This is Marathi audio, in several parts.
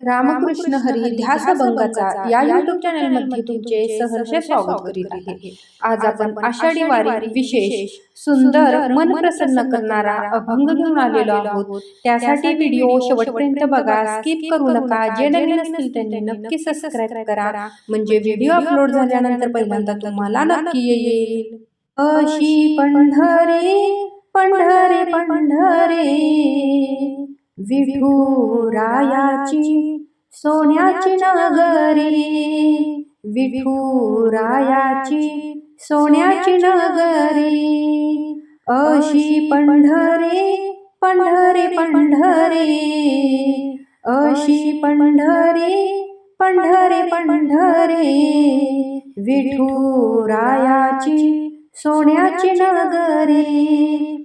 रामकृष्ण हरी ध्यास भंगाचा या युट्यूब चॅनलमध्ये तुमचे सहर्ष स्वागत करीत आहे. आज आपण आषाढी वारी विशेष सुंदर मन प्रसन्न करणारा अभंग घेऊन आलेलो आहोत. त्यासाठी व्हिडिओ शेवटपर्यंत बघा स्किप करू नका जे नवीन असतील त्यांनी नक्की सबस्क्राईब करा. म्हणजे व्हिडिओ अपलोड झाल्यानंतर पहिल्यांदा तुम्हाला नक्की येईल. अशी पंढरी पंढरे पंढरे. विठुरायाची सोन्याची नगरी. विठुरायाची सोन्याची नगरी. अशी पंढरी पंढरी पंढरी. अशी पंढरी पंढरी पंढरी. विठुरायाची सोन्याची नगरी.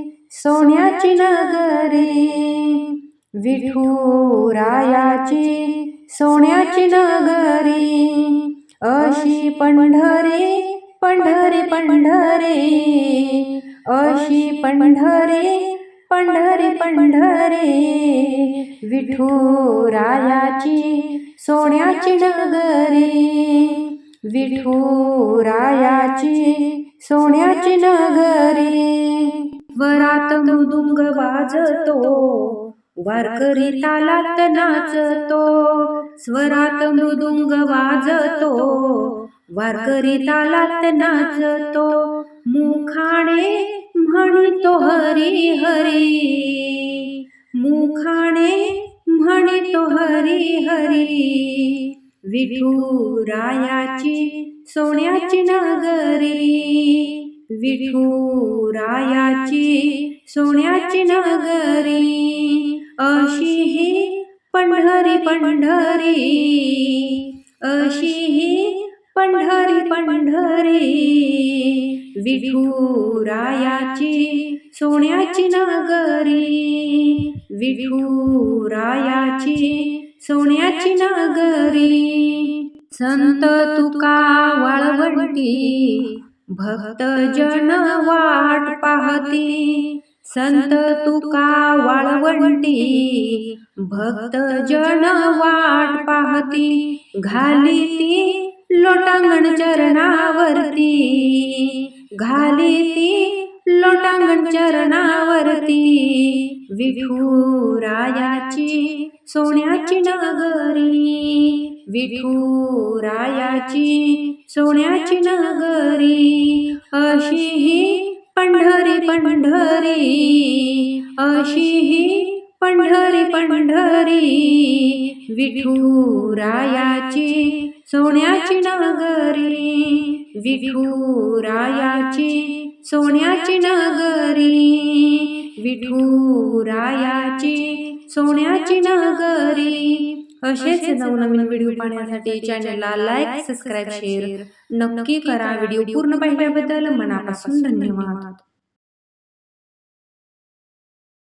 सोन्याची नगरी विठुरायाची सोन्याची नगरी अशी पंढरी पंढरी पंढरे अशी पंढरी पंढरी पंढरे विठुरायाची सोन्याची नगरी विठुरायाची सोन्याची नगरी. वरात मृदुंग वाजतो वारकरी तालात नाचतो स्वरात मृदुंग वाजतो वारकरी तालात नाचतो मुखाणे म्हणतो हरी हरी मुखाणे म्हणतो हरी हरी विठुरायाची सोन्याची नगरी विठुरायाची सोन्याची नगरी. अशी ही पंढरी पंढरी. अशी ही पंढरी पंढरी. विठुरायाची सोन्याची नगरी. विठुरायाची सोन्याची नगरी. संत तुका वाळवंटी. भक्त जन वाट पाहती. संत तुका वाळवंटी. भक्त जन वाट पाहती. घाली ती लोटांगण चरणावरती. घाली ती लोटांगण चरणावरती. विठुरायाची सोन्याची नगरी. विठुरायाची सोन्याची नगरी. अशी ही पंढरी पंढरी. अशी ही पंढरी पंढरी. विठुरायाची सोन्याची नगरी. विठुरायाची सोन्याची नगरी विठुरायाची सोन्याची नगरी. असेच नवनवीन व्हिडिओ पाहण्यासाठी चॅनलला लाईक सबस्क्राईब शेअर नक्की करा. व्हिडिओ पूर्ण पाहिल्याबद्दल मनापासून धन्यवाद.